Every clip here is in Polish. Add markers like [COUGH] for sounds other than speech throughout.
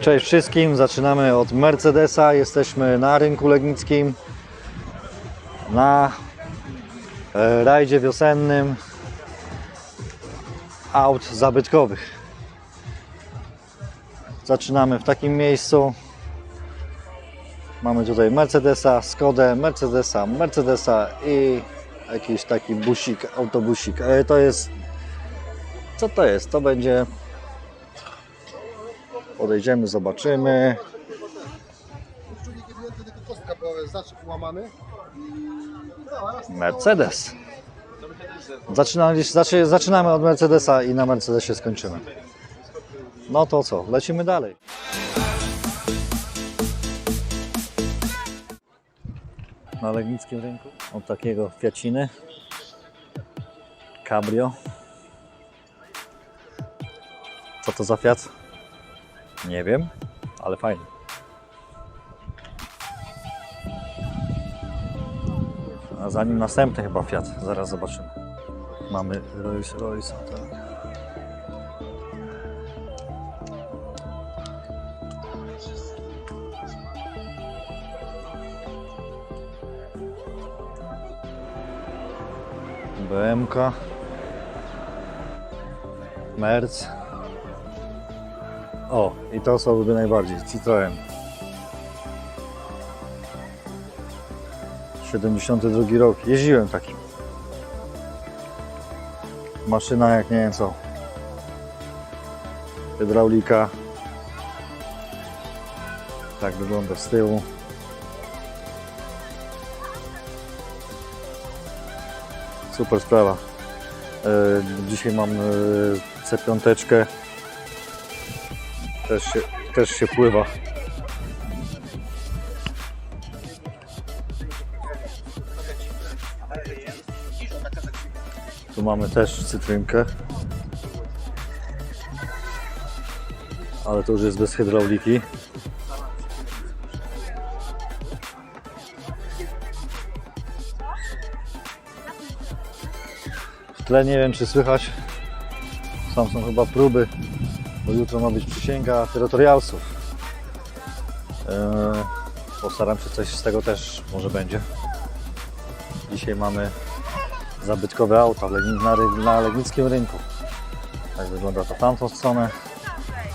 Cześć wszystkim, zaczynamy od Mercedesa. Jesteśmy na rynku legnickim na e, rajdzie wiosennym aut zabytkowych. Zaczynamy w takim miejscu. Mamy tutaj Mercedesa, Skodę, Mercedesa, Mercedesa i jakiś taki busik, autobusik. E, To jest. Co to jest? To będzie. Zaczep łamany. Mercedes. Zaczynamy, zaczy, zaczynamy od Mercedesa i na Mercedesie skończymy. No to co, lecimy dalej. Na Legnickim rynku od takiego Fiaciny Cabrio. Co to za Fiat? Nie wiem, ale fajny. A za nim następny chyba Fiat, zaraz zobaczymy. Mamy Rolls Royce, tak. BMK Merc O, i to lubię najbardziej, Citroen 72 rok. Jeździłem takim. Maszyna jak nie wiem co. Hydraulika. Tak wygląda z tyłu. Super sprawa. E, Dzisiaj mam e, C5. Też się, też się pływa. Tu mamy też cytrynkę. Ale to już jest bez hydrauliki. W tle nie wiem czy słychać. Tam są chyba próby, bo jutro ma być przysięga terytorialsów. Eee, postaram się coś z tego też może będzie. Dzisiaj mamy zabytkowe auta na, na legnickim rynku. Tak wygląda to w tamtą stronę,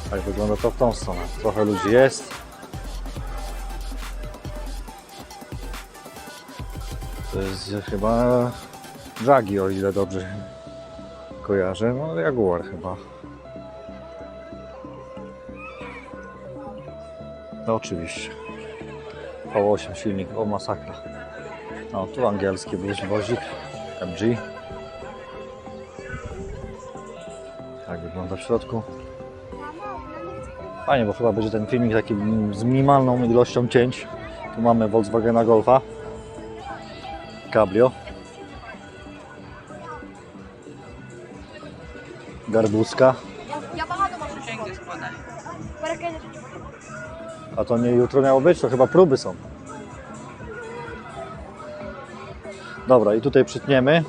tak wygląda to w tą stronę. Trochę ludzi jest. To jest chyba Dragi, o ile dobrze kojarzę. No Jaguar chyba. No oczywiście. V8 silnik, o masakra. No tu angielski wozik. MG. Tak wygląda w środku. Fajnie, bo chyba będzie ten filmik taki z minimalną ilością cięć. Tu mamy Volkswagena Golfa. Cabrio. Garbuska. A to nie jutro miało być, to chyba próby są. Dobra, i tutaj przytniemy.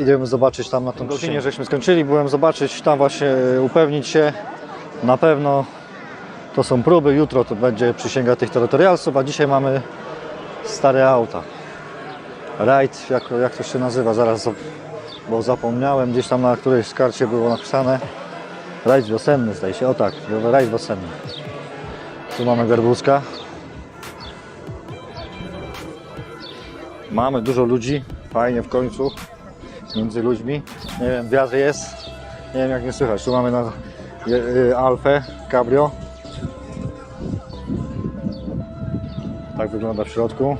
Idziemy zobaczyć tam na tą gościnie, żeśmy skończyli. Byłem zobaczyć, tam właśnie e, upewnić się. Na pewno to są próby, jutro to będzie przysięga tych terytorialsów, a dzisiaj mamy stare auta. Rajd, jak, jak to się nazywa, zaraz, bo zapomniałem, gdzieś tam na którejś karcie było napisane. Rajd wiosenny zdaje się, o tak, rajd wiosenny. Tu mamy garbuska. Mamy dużo ludzi, fajnie w końcu, między ludźmi. Nie wiem, wiatr jest, nie wiem jak nie słychać. Tu mamy na y, Alfę Cabrio. Tak wygląda w środku.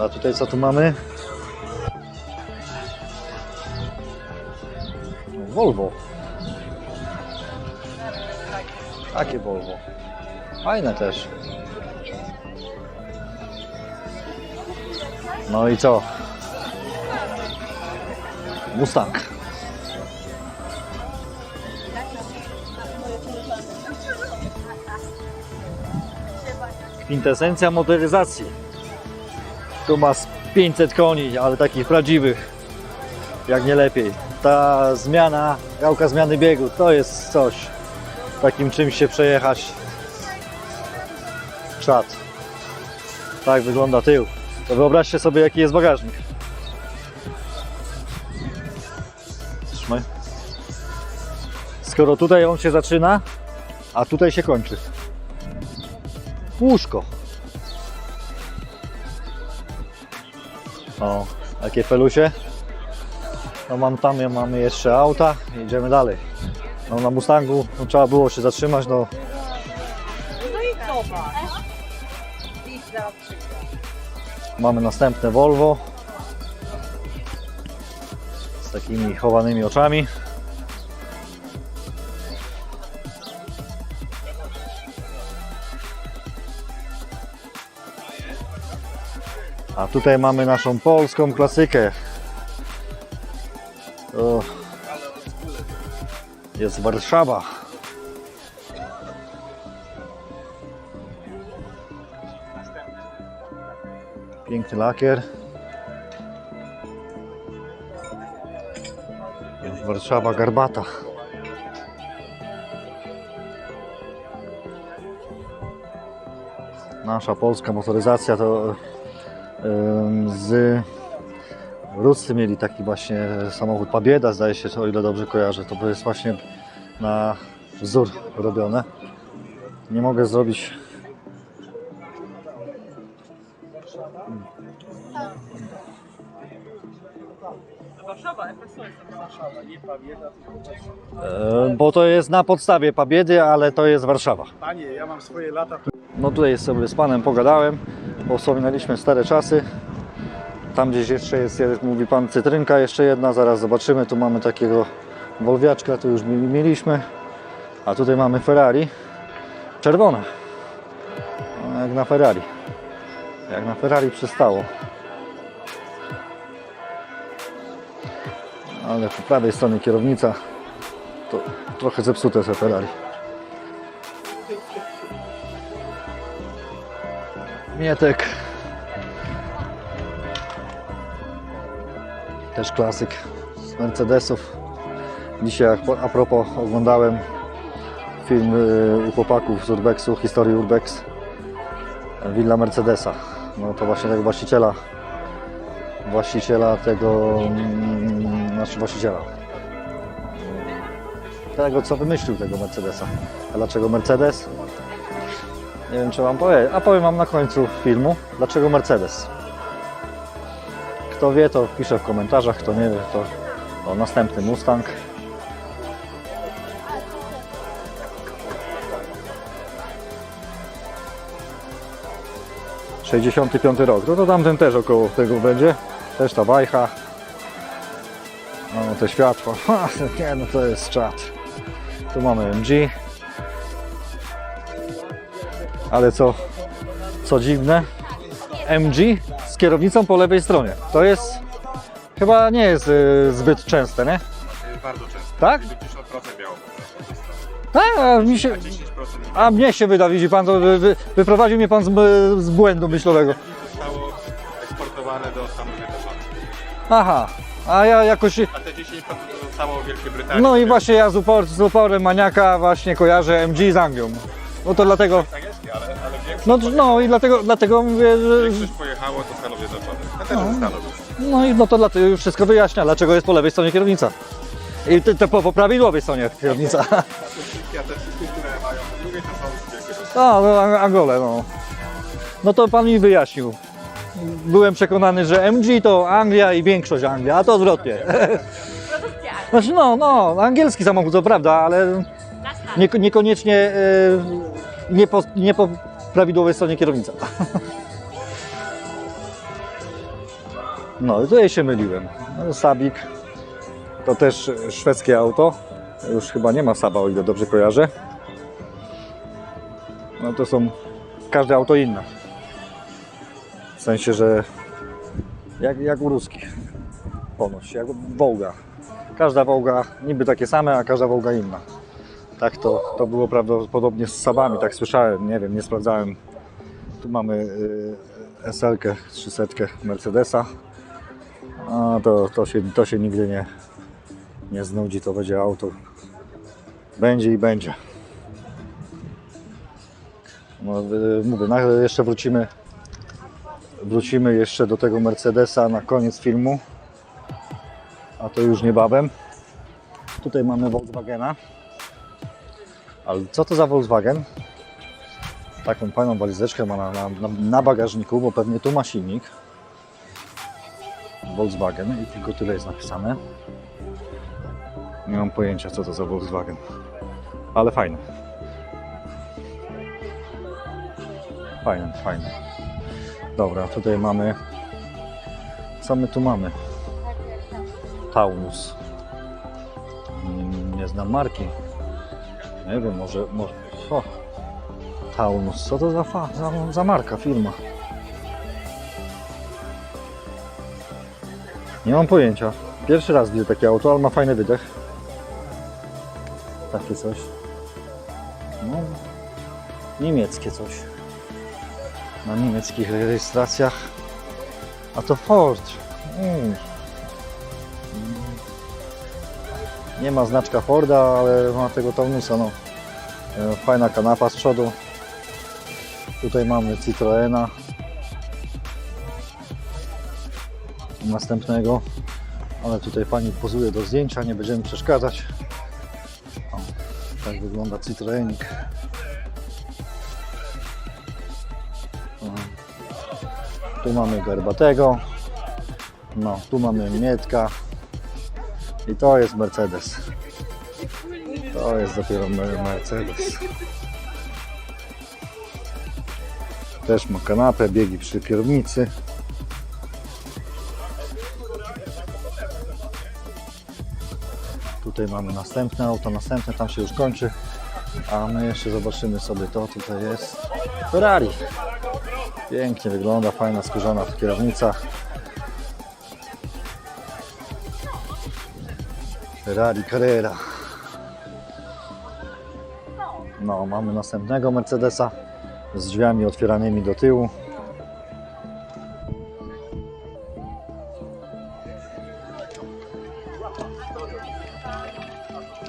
A tutaj co tu mamy? Volvo. Takie Volvo. Fajne też. No i co? Mustang. Kwintesencja motoryzacji. Tu ma z 500 koni, ale takich prawdziwych. Jak nie lepiej. Ta zmiana, gałka zmiany biegu, to jest coś. Takim czymś się przejechać. Czad. Tak wygląda tył. To wyobraźcie sobie jaki jest bagażnik. Trzymaj. Skoro tutaj on się zaczyna, a tutaj się kończy. Łóżko. O, takie pelusie. No mam tam, ja mamy jeszcze auta, jedziemy dalej. No na Mustangu no, trzeba było się zatrzymać, no No i zobacz. Mamy następne Volvo z takimi chowanymi oczami. A tutaj mamy naszą polską klasykę. Jest Warszawa. Piękny lakier. Jest Warszawa Garbata. Nasza polska motoryzacja to em, z Ruscy mieli taki właśnie samochód Pabieda, zdaje się, o ile dobrze kojarzę. To jest właśnie na wzór robione. Nie mogę zrobić Warszawa, FSO jest Warszawa, nie Pabieda. E, Bo to jest na podstawie Pabiedy, ale to jest Warszawa. Panie, ja mam swoje lata. No tutaj sobie z panem pogadałem, bo wspominaliśmy stare czasy. Tam gdzieś jeszcze jest, jak mówi pan, cytrynka jeszcze jedna, zaraz zobaczymy. Tu mamy takiego Wolwiaczka, tu już mi- mieliśmy. A tutaj mamy Ferrari. Czerwona. No, jak na Ferrari. Jak na Ferrari przystało. Ale po prawej stronie kierownica to trochę zepsute te Ferrari. Mietek. Też klasyk Mercedesów. Dzisiaj a po- a propos oglądałem film y, u chłopaków z Urbexu, historii Urbex. Willa Mercedesa. No to właśnie tego właściciela. Właściciela tego, mm, znaczy właściciela. Tego co wymyślił tego Mercedesa. A dlaczego Mercedes? Nie wiem, czy Wam powiem, a powiem Wam na końcu filmu, dlaczego Mercedes. Kto wie, to pisze w komentarzach, kto nie wie, to o, następny Mustang. Sześćdziesiąty piąty rok, no to tamten też około tego będzie, też ta wajcha. No te światła, [LAUGHS] nie no to jest czad. Tu mamy MG, ale co, co dziwne, MG kierownicą po lewej stronie. To jest, chyba nie jest y, zbyt częste, nie? Bardzo często. Tak? 90% biało. Tak, a mi się, 10% a mnie się wyda, widzi pan, to wy, wy, wyprowadził mnie pan z, z błędu myślowego. zostało eksportowane do Stanów Zjednoczonych. Aha, a ja jakoś, A te 10% to zostało w Wielkiej Brytanii. no i właśnie ja z, upor, z uporem maniaka właśnie kojarzę MG z Anglią. No to dlatego, ale większość, no, no i dlatego, dlatego mówię, że, większość pojechało do Stanów Zjednoczonych. Ja też ze Stanów. No i no to dlatego już wszystko wyjaśnia, dlaczego jest po lewej stronie kierownica. I te, te po, po prawidłowej stronie kierownica. Ja te [LAUGHS] wszystkie, które mają po drugiej, to są Brytanii. A, no Ang- Angole, no. No to pan mi wyjaśnił. Byłem przekonany, że MG to Anglia i większość Anglia, a to odwrotnie. [LAUGHS] [LAUGHS] Znaczy no, no, angielski samochód to prawda, ale nie, niekoniecznie e, nie, po, nie po prawidłowej stronie kierownica. No tutaj się myliłem. No, Sabik to też szwedzkie auto. Już chyba nie ma Saba, o ile dobrze kojarzę. No to są każde auto inne. W sensie, że jak, jak u ruskich. Ponoć, jak Wołga. Każda Wołga niby takie same, a każda Wołga inna. Tak to, to było prawdopodobnie z Sabami, tak słyszałem, nie wiem, nie sprawdzałem. Tu mamy y, SL-kę 300 Mercedesa. A to, to, się, to się nigdy nie, nie znudzi, to będzie auto. Będzie i będzie. No, y, mówię, na, jeszcze wrócimy, wrócimy jeszcze do tego Mercedesa na koniec filmu, a to już niebawem. Tutaj mamy Volkswagena. Ale co to za Volkswagen? Taką fajną walizeczkę ma na, na, na- bagażniku, bo pewnie tu ma silnik. Volkswagen i tylko tyle jest napisane. Nie mam pojęcia co to za Volkswagen. Ale fajne. Fajne, fajne. Dobra, tutaj mamy. Co my tu mamy? Taunus. Nie znam marki. Nie wiem, może. może o. Taunus. Co to za, fa, za, za marka, firma? Nie mam pojęcia. Pierwszy raz widzę takie auto, ale ma fajny wydech. Takie coś. No, niemieckie coś. Na niemieckich rejestracjach. A to Ford. Mm. Nie ma znaczka Forda, ale ma tego Taunusa. No. E, Fajna kanapa z przodu. Tutaj mamy Citroena. Następnego. Ale tutaj pani pozuje do zdjęcia, nie będziemy przeszkadzać. O, tak wygląda Citroenik. Tu mamy Garbatego. No, tu mamy Mietka. I to jest Mercedes. To jest dopiero Me- Mercedes. Też ma kanapę, biegi przy kierownicy. Tutaj mamy następne auto, następne tam się już kończy. A my jeszcze zobaczymy sobie to, tutaj jest Ferrari. Pięknie wygląda, fajna skórzana kierownica. Ferrari Carrera. No, mamy następnego Mercedesa z drzwiami otwieranymi do tyłu.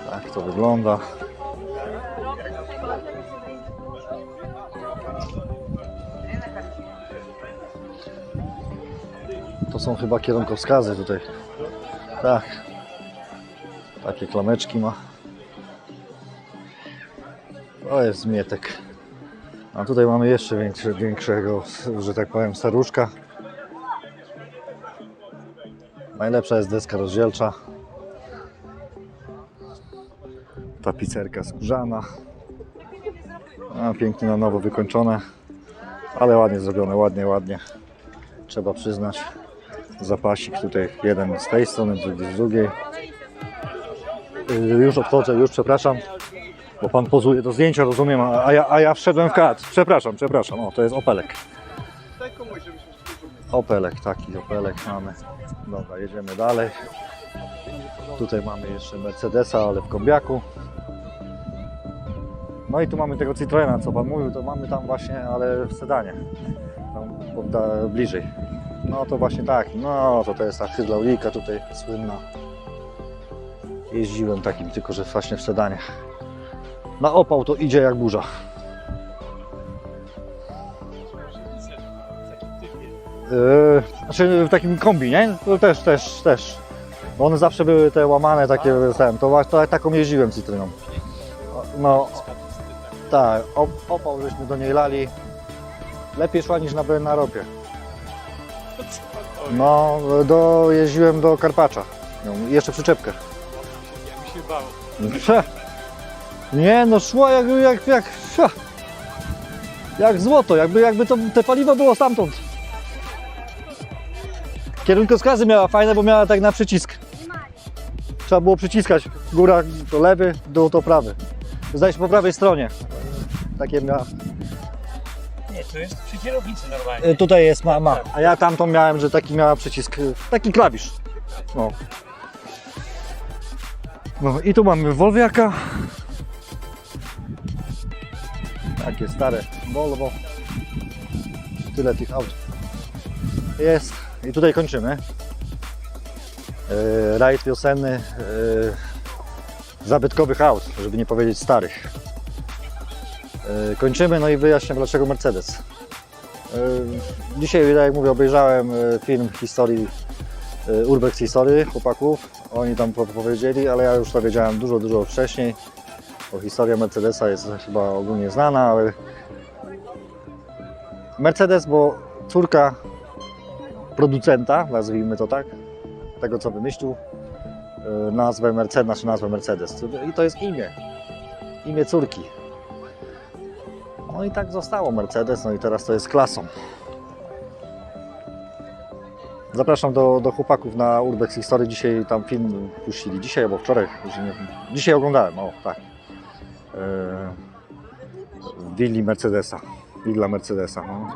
Tak to wygląda. To są chyba kierunkowskazy tutaj. Tak. Takie klameczki ma. To jest zmietek. A tutaj mamy jeszcze większego, że tak powiem, staruszka. Najlepsza jest deska rozdzielcza. Tapicerka skórzana. A, pięknie na nowo wykończone. Ale ładnie zrobione, ładnie, ładnie. Trzeba przyznać. Zapasik tutaj jeden z tej strony, drugi z drugiej. Yy, Już odchodzę, już przepraszam. Bo pan pozuje do zdjęcia, rozumiem, a ja, a ja wszedłem w kadr. Przepraszam, przepraszam. O, to jest Opelek. Opelek, taki Opelek mamy. Dobra, jedziemy dalej. Tutaj mamy jeszcze Mercedesa, ale w kombiaku. No i tu mamy tego Citroena, co pan mówił, to mamy tam właśnie, ale w sedanie. Tam bliżej. No to właśnie tak, no to to jest ta hydraulika tutaj słynna. Jeździłem takim, tylko że właśnie w sedanie. Na opał to idzie jak burza. Yy, znaczy w takim kombi, nie? To też, też, też. Bo one zawsze były te łamane takie, ten, to, to taką jeździłem cytryną. No, tak, op, opał żeśmy do niej lali. Lepiej szła niż na, na ropie. No, do, jeździłem do Karpacza. Jeszcze przyczepkę. Prze. Nie no, szło jak, jak, jak, jak złoto, jakby, jakby to, te paliwo było stamtąd. Kierunkowskazy miała fajne, bo miała tak na przycisk. Trzeba było przyciskać. Góra to lewy, dół to prawy. Zdaje się po prawej stronie. Takie miała. Nie, to jest przy kierownicy normalnie. Y, Tutaj jest ma, ma. A ja tamtą miałem, że taki miała przycisk. y, Taki klawisz. No. No i tu mamy Volviaka. Takie stare Volvo. Tyle tych aut. Jest. I tutaj kończymy. Yy, rajd wiosenny yy, zabytkowych aut, żeby nie powiedzieć starych. E, Kończymy, no i wyjaśnię dlaczego Mercedes. E, Dzisiaj, tak jak mówię, obejrzałem film historii Urbex History chłopaków. Oni tam powiedzieli, ale ja już to wiedziałem dużo, dużo wcześniej. Bo historia Mercedesa jest chyba ogólnie znana, ale Mercedes, bo córka producenta, nazwijmy to tak, tego co wymyślił, e, nazwę Mercedes, znaczy nazwę Mercedes. I to jest imię, imię córki. No i tak zostało Mercedes, no i teraz to jest klasą. Zapraszam do, do chłopaków na Urbex History. Dzisiaj tam film puścili. Dzisiaj albo wczoraj. nie, dzisiaj oglądałem, o tak. Yy, w willi Mercedesa. Willa Mercedesa. No.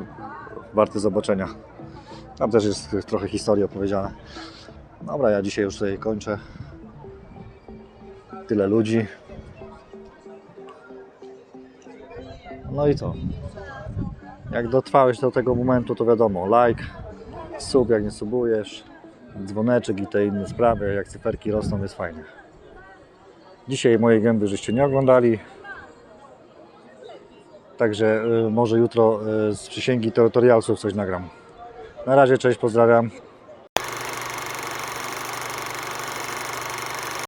Zobaczenia. Tam też jest trochę historii opowiedziana. Dobra, ja dzisiaj już tutaj kończę. Tyle ludzi. No i co? Jak dotrwałeś do tego momentu, to wiadomo, like, sub jak nie subujesz, dzwoneczek i te inne sprawy, jak cyferki rosną jest fajnie. Dzisiaj mojej gęby żeście nie oglądali, także y, może jutro y, z przysięgi terytorialsów coś nagram. Na razie, cześć, pozdrawiam.